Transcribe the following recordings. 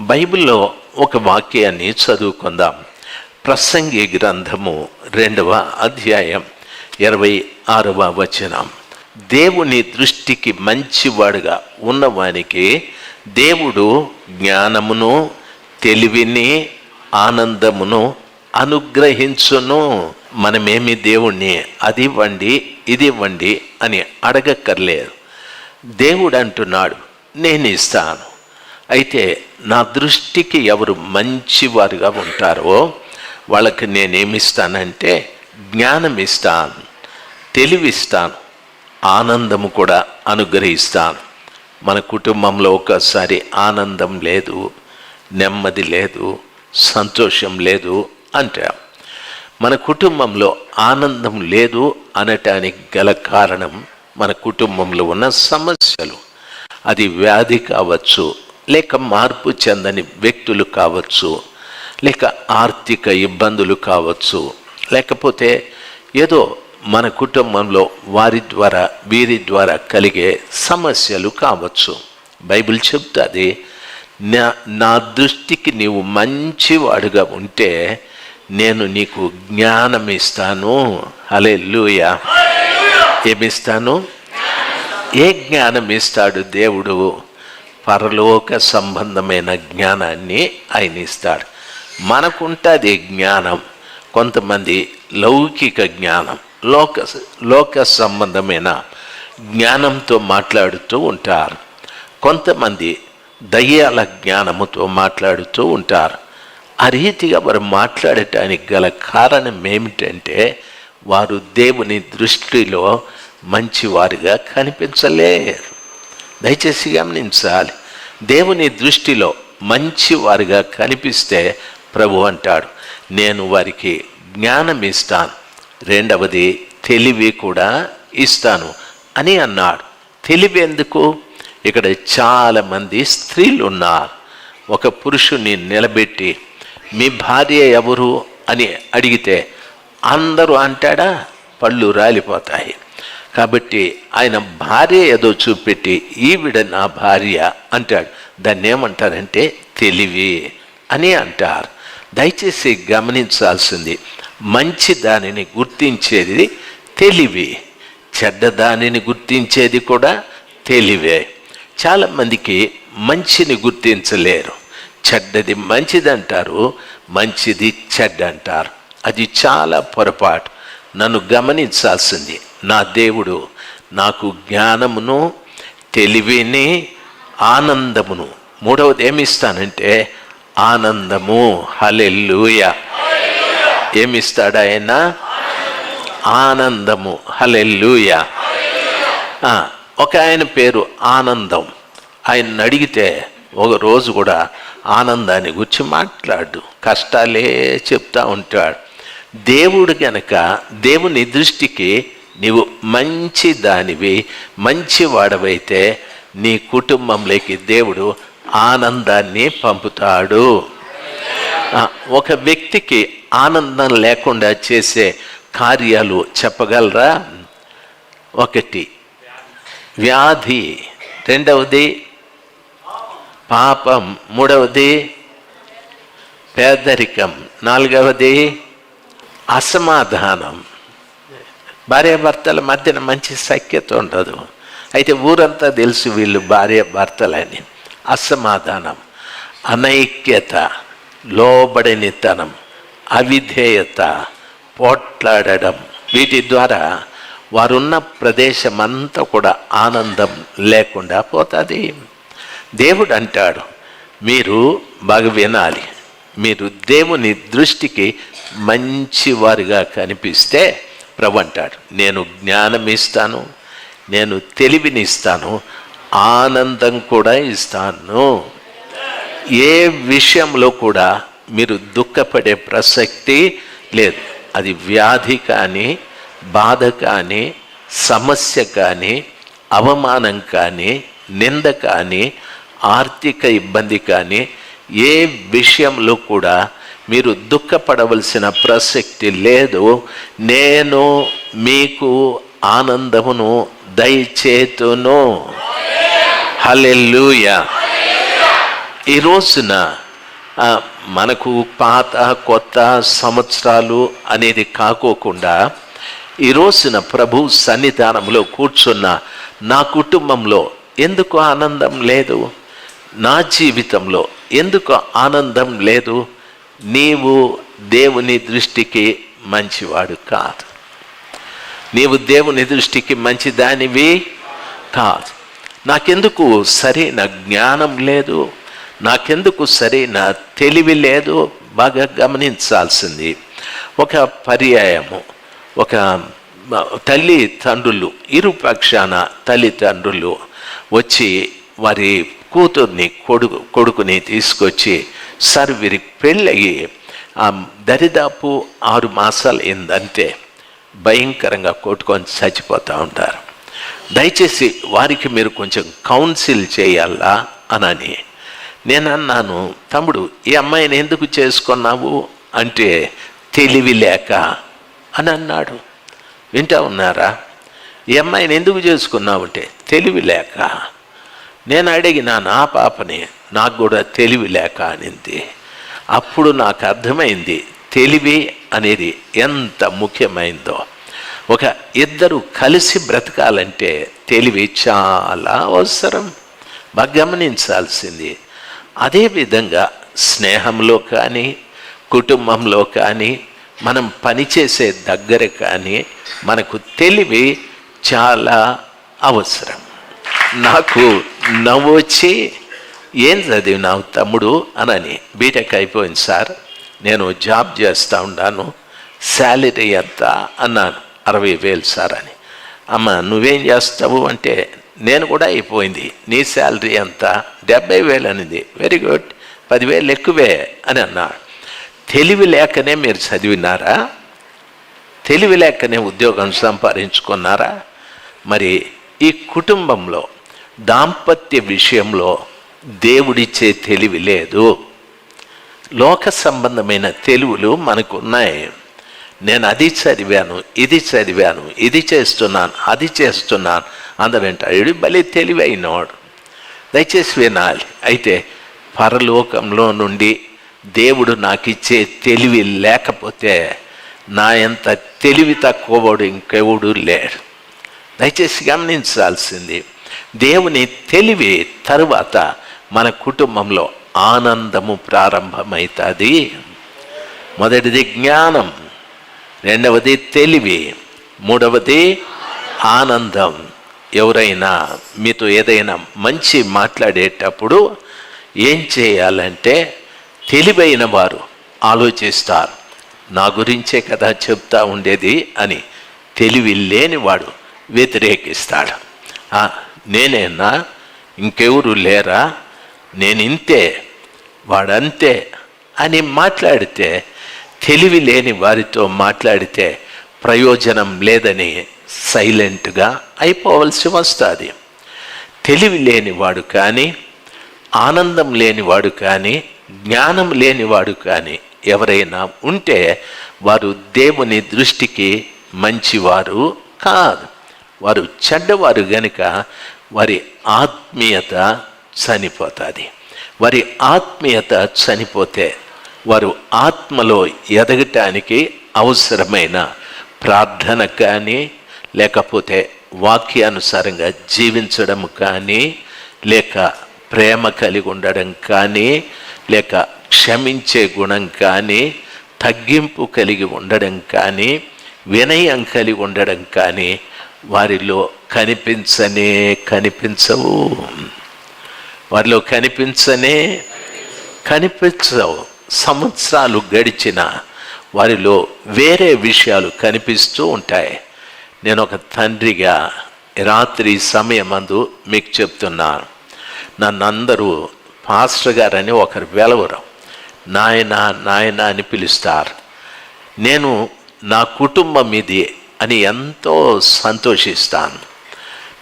బైబిల్లో ఒక వాక్యాన్ని చదువుకుందాం. ప్రసంగి గ్రంథము రెండవ అధ్యాయం ఇరవై ఆరవ వచనం. దేవుని దృష్టికి మంచివాడుగా ఉన్నవానికి దేవుడు జ్ఞానమును తెలివిని ఆనందమును అనుగ్రహించును. మనమేమి దేవుణ్ణి అది ఇవ్వండి ఇది ఇవ్వండి అని అడగక్కర్లేదు. దేవుడు అంటున్నాడు నేను ఇస్తాను అయితే నా దృష్టికి ఎవరు మంచివారుగా ఉంటారో వాళ్ళకి నేనేమిస్తానంటే జ్ఞానం ఇస్తాను తెలివిస్తాను ఆనందము కూడా అనుగ్రహిస్తాను. మన కుటుంబంలో ఒకసారి ఆనందం లేదు నెమ్మది లేదు సంతోషం లేదు అంటాం మన కుటుంబంలో ఆనందం లేదు అనటానికి గల కారణం మన కుటుంబంలో ఉన్న సమస్యలు. అది వ్యాధి కావచ్చు లేక మార్పు చెందని వ్యక్తులు కావచ్చు లేక ఆర్థిక ఇబ్బందులు కావచ్చు లేకపోతే ఏదో మన కుటుంబంలో వారి ద్వారా వీరి ద్వారా కలిగే సమస్యలు కావచ్చు. బైబిల్ చెప్తుంది నా నా దృష్టికి నీవు మంచివాడుగా ఉంటే నేను నీకు జ్ఞానం ఇస్తాను. అలే లూయ ఏమిస్తాను? ఏ జ్ఞానం ఇస్తాడు దేవుడు? పరలోక సంబంధమైన జ్ఞానాన్ని ఆయన ఇస్తాడు. మనకుంటుంది జ్ఞానం కొంతమంది లౌకిక జ్ఞానం లోక లోక సంబంధమైన జ్ఞానంతో మాట్లాడుతూ ఉంటారు. కొంతమంది దయ్యాల జ్ఞానముతో మాట్లాడుతూ ఉంటారు. ఆ రీతిగా వారు మాట్లాడటానికి గల కారణం ఏమిటంటే వారు దేవుని దృష్టిలో మంచివారిగా కనిపించలేరు. దయచేసి గమనించాలి. దేవుని దృష్టిలో మంచి వారిగా కనిపిస్తే ప్రభు అంటాడు. నేను వారికి జ్ఞానం ఇస్తాను. రెండవది తెలివి కూడా ఇస్తాను అని అన్నాడు. తెలివి ఎందుకు? ఇక్కడ చాలామంది స్త్రీలు ఉన్నారు. ఒక పురుషుని నిలబెట్టి మీ భార్య ఎవరు? అని అడిగితే అందరూ అంటాడా? పళ్ళు రాలిపోతాయి. కాబట్టి ఆయన భార్య ఏదో చూపెట్టి ఈవిడ నా భార్య అంటాడు. దాన్ని ఏమంటారంటే తెలివి అని అంటారు. దయచేసి గమనించాల్సింది మంచి దానిని గుర్తించేది తెలివి చెడ్డ దానిని గుర్తించేది కూడా తెలివే. చాలామందికి మంచిని గుర్తించలేరు. చెడ్డది మంచిదంటారు మంచిది చెడ్డ అంటారు అది చాలా పొరపాటు. నన్ను గమనించాల్సింది నా దేవుడు నాకు జ్ఞానమును తెలివిని ఆనందమును. మూడవది ఏమిస్తానంటే ఆనందము. హలెల్లుయ. ఏమిస్తాడు ఆయన ఆనందము. హలెల్లుయ. ఒక ఆయన పేరు ఆనందం. ఆయన అడిగితే ఒక రోజు కూడా ఆనందాన్ని గురించి మాట్లాడు. కష్టాలే చెప్తా ఉంటాడు. దేవుడు గనక దేవుని దృష్టికి నీవు మంచి దానివి మంచి వాడవైతే నీ కుటుంబంలోకి దేవుడు ఆనందాన్ని పంపుతాడు. ఒక వ్యక్తికి ఆనందం లేకుండా చేసే కార్యాలు చెప్పగలరా? ఒకటి. వ్యాధి. రెండవది. పాపం. మూడవది. పేదరికం. నాలుగవది. అసమాధానం. భార్యాభర్తల మధ్యన మంచి సఖ్యత ఉండదు. అయితే ఊరంతా తెలుసు వీళ్ళు భార్యాభర్తలని. అసమాధానం అనైక్యత లోబడినితనం అవిధేయత పోట్లాడడం వీటి ద్వారా వారున్న ప్రదేశం అంతా కూడా ఆనందం లేకుండా పోతుంది. దేవుడు అంటాడు మీరు బాగా వినాలి. మీరు దేవుని దృష్టికి మంచివారిగా కనిపిస్తే ప్రభు అంటాడు నేను జ్ఞానం ఇస్తాను నేను తెలివిని ఇస్తాను ఆనందం కూడా ఇస్తాను. ఏ విషయంలో కూడా మీరు దుఃఖపడే ప్రసక్తి లేదు. అది వ్యాధి కానీ బాధ కానీ సమస్య కానీ అవమానం కానీ నింద కానీ ఆర్థిక ఇబ్బంది కానీ ఏ విషయంలో కూడా మీరు దుఃఖపడవలసిన ప్రసక్తి లేదు. నేను మీకు ఆనందమును దయచేతును. హలెల్లుయ. ఈ రోజున మనకు పాత కొత్త సంవత్సరాలు అనేది కాకోకుండా ఈ రోజున ప్రభు సన్నిధానంలో కూర్చున్న నా కుటుంబంలో ఎందుకు ఆనందం లేదు? నా జీవితంలో ఎందుకు ఆనందం లేదు? నీవు దేవుని దృష్టికి మంచివాడు కాదు. నీవు దేవుని దృష్టికి మంచిదానివి కాదు. నాకెందుకు సరైన జ్ఞానం లేదు? నాకెందుకు సరైన తెలివి లేదు? బాగా గమనించాల్సింది. ఒక పర్యాయము ఒక తల్లి తండ్రులు ఇరు పక్షాన తల్లిదండ్రులు వచ్చి వారి కూతుర్ని కొడుకు కొడుకుని తీసుకొచ్చి సార్ వీరికి పెళ్ళయ్యి ఆ దరిదాపు ఆరు మాసాలు అయిందంటే భయంకరంగా కొట్టుకొని చచ్చిపోతూ ఉంటారు. దయచేసి వారికి మీరు కొంచెం కౌన్సిల్ చేయాలా అనని నేను అన్నాను తమ్ముడు ఈ అమ్మాయిని ఎందుకు చేసుకున్నావు? అంటే తెలివి లేక అని అన్నాడు. వింటా ఉన్నారా? ఈ అమ్మాయిని ఎందుకు చేసుకున్నావు? అంటే తెలివి లేక. నేను అడిగిన నా పాపని నాకు కూడా తెలివి లేక అనింది. అప్పుడు నాకు అర్థమైంది తెలివి అనేది ఎంత ముఖ్యమైందో. ఒక ఇద్దరు కలిసి బ్రతకాలంటే తెలివి చాలా అవసరం. బాగా గమనించాల్సింది. అదేవిధంగా స్నేహంలో కానీ కుటుంబంలో కానీ మనం పనిచేసే దగ్గర కానీ మనకు తెలివి చాలా అవసరం. నాకు నవ్వు వచ్చి ఏం చదివినావు తమ్ముడు అనని బీటెక్ అయిపోయింది సార్. నేను జాబ్ చేస్తూ ఉన్నాను శాలరీ ఎంత? అన్నాను. అరవై వేలు సార్ అని. అమ్మ నువ్వేం చేస్తావు అంటే నేను కూడా అయిపోయింది. నీ శాలరీ ఎంత? డెబ్బై వేలు అనింది. వెరీ గుడ్ పదివేలు ఎక్కువే అని అన్నాడు. తెలివి లేకనే మీరు చదివినారా? తెలివి లేకనే ఉద్యోగం సంపాదించుకున్నారా? మరి ఈ కుటుంబంలో దాంపత్య విషయంలో దేవుడిచ్చే తెలివి లేదు. లోక సంబంధమైన తెలివులు మనకు ఉన్నాయి నేను అది చదివాను ఇది చదివాను ఇది చేస్తున్నాను అది చేస్తున్నాను అందరంటాడు భలే తెలివైనవాడు. దయచేసి వినాలి. అయితే పరలోకంలో నుండి దేవుడు నాకు ఇచ్చే తెలివి లేకపోతే నా ఎంత తెలివి తక్కువవాడు ఇంకెవడు లేడు. దయచేసి గమనించాల్సింది దేవుని తెలివి తరువాత మన కుటుంబంలో ఆనందము ప్రారంభమవుతుంది మొదటిది జ్ఞానం రెండవది తెలివి మూడవది ఆనందం. ఎవరైనా మీతో ఏదైనా మంచి మాట్లాడేటప్పుడు ఏం చేయాలంటే తెలివైన వారు ఆలోచిస్తారు. నా గురించే కదా చెప్తా ఉండేది అని తెలివి లేనివాడు వ్యతిరేకిస్తాడు. నేనేనా? ఇంకెవరు లేరా? నేను ఇంతే వాడంతే అని మాట్లాడితే తెలివి లేని వారితో మాట్లాడితే ప్రయోజనం లేదని సైలెంట్గా అయిపోవలసి వస్తుంది. తెలివి లేనివాడు కానీ ఆనందం లేనివాడు కానీ జ్ఞానం లేనివాడు కానీ ఎవరైనా ఉంటే వారు దేవుని దృష్టికి మంచివారు కాదు. వారు చెడ్డవారు గనుక వారి ఆత్మీయత చనిపోతుంది. వారి ఆత్మీయత చనిపోతే వారు ఆత్మలో ఎదగటానికి అవసరమైన ప్రార్థన కానీ లేకపోతే వాక్యానుసారంగా జీవించడం కానీ లేక ప్రేమ కలిగి ఉండడం కానీ లేక క్షమించే గుణం కానీ తగ్గింపు కలిగి ఉండడం కానీ వినయం కలిగి ఉండడం కానీ వారిలో కనిపించనే కనిపించవు. వారిలో కనిపించనే కనిపించవు. సంవత్సరాలు గడిచిన వారిలో వేరే విషయాలు కనిపిస్తూ ఉంటాయి. నేను ఒక తండ్రిగా రాత్రి సమయమందు మీకు చెప్తున్నాను నన్ను అందరూ పాస్టర్ గారని ఒకరు వెలవరు. నాయన నాయన అని పిలుస్తారు. నేను నా కుటుంబం ఇది అని ఎంతో సంతోషిస్తాను.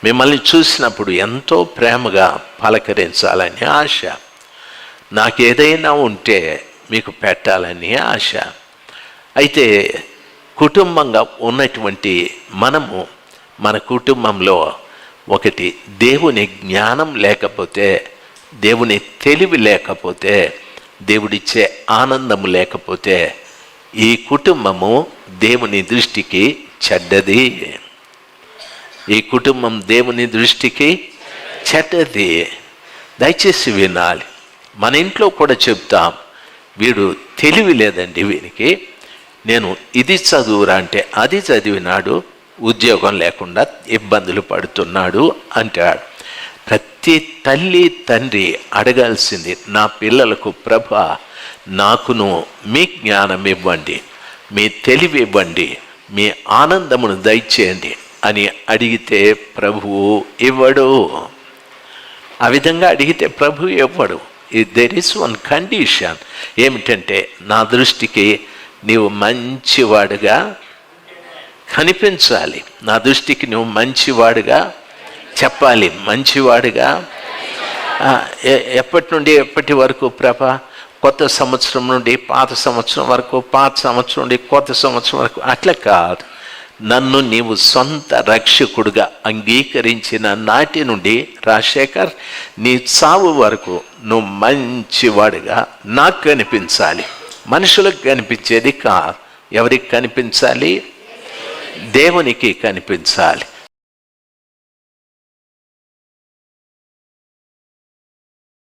మిమ్మల్ని చూసినప్పుడు ఎంతో ప్రేమగా పలకరించాలని ఆశ. నాకు ఏదైనా ఉంటే మీకు పెట్టాలని ఆశ. అయితే కుటుంబంగా ఉన్నటువంటి మనము మన కుటుంబంలో ఒకటి దేవుని జ్ఞానం లేకపోతే దేవుని తెలివి లేకపోతే దేవుడిచ్చే ఆనందము లేకపోతే ఈ కుటుంబము దేవుని దృష్టికి చెడ్డది. ఈ కుటుంబం దేవుని దృష్టికి చెడ్డది. దయచేసి వినాలి. మన ఇంట్లో కూడా చెప్తాం. వీడు తెలివి లేదండి వీనికి. నేను ఇది చదువురా అంటే అది చదివినాడు ఉద్యోగం లేకుండా ఇబ్బందులు పడుతున్నాడు అంటాడు. ప్రతి తల్లి తండ్రి అడగాల్సింది నా పిల్లలకు ప్రభ నాకును మీ జ్ఞానం ఇవ్వండి మీ తెలివి ఇవ్వండి మీ ఆనందమును దయచేయండి. అని అడిగితే ప్రభువు ఇవ్వడు. ఆ విధంగా అడిగితే ప్రభు ఇవ్వడు. దెర్ ఇస్ వన్ కండిషన్ ఏమిటంటే నా దృష్టికి నీవు మంచివాడుగా కనిపించాలి. నా దృష్టికి నువ్వు మంచివాడుగా చెప్పాలి. మంచివాడుగా. ఎప్పటి నుండి ఎప్పటి వరకు ప్రభ? కొత్త సంవత్సరం నుండి పాత సంవత్సరం వరకు పాత సంవత్సరం నుండి కొత్త సంవత్సరం వరకు అట్లా కాదు. నన్ను నీవు సొంత రక్షకుడుగా అంగీకరించిన నాటి నుండి రాజశేఖర్ నీ చావు వరకు నువ్వు మంచివాడుగా నాకు కనిపించాలి. మనుషులకు కనిపించేది కా ఎవరికి కనిపించాలి? దేవునికి కనిపించాలి.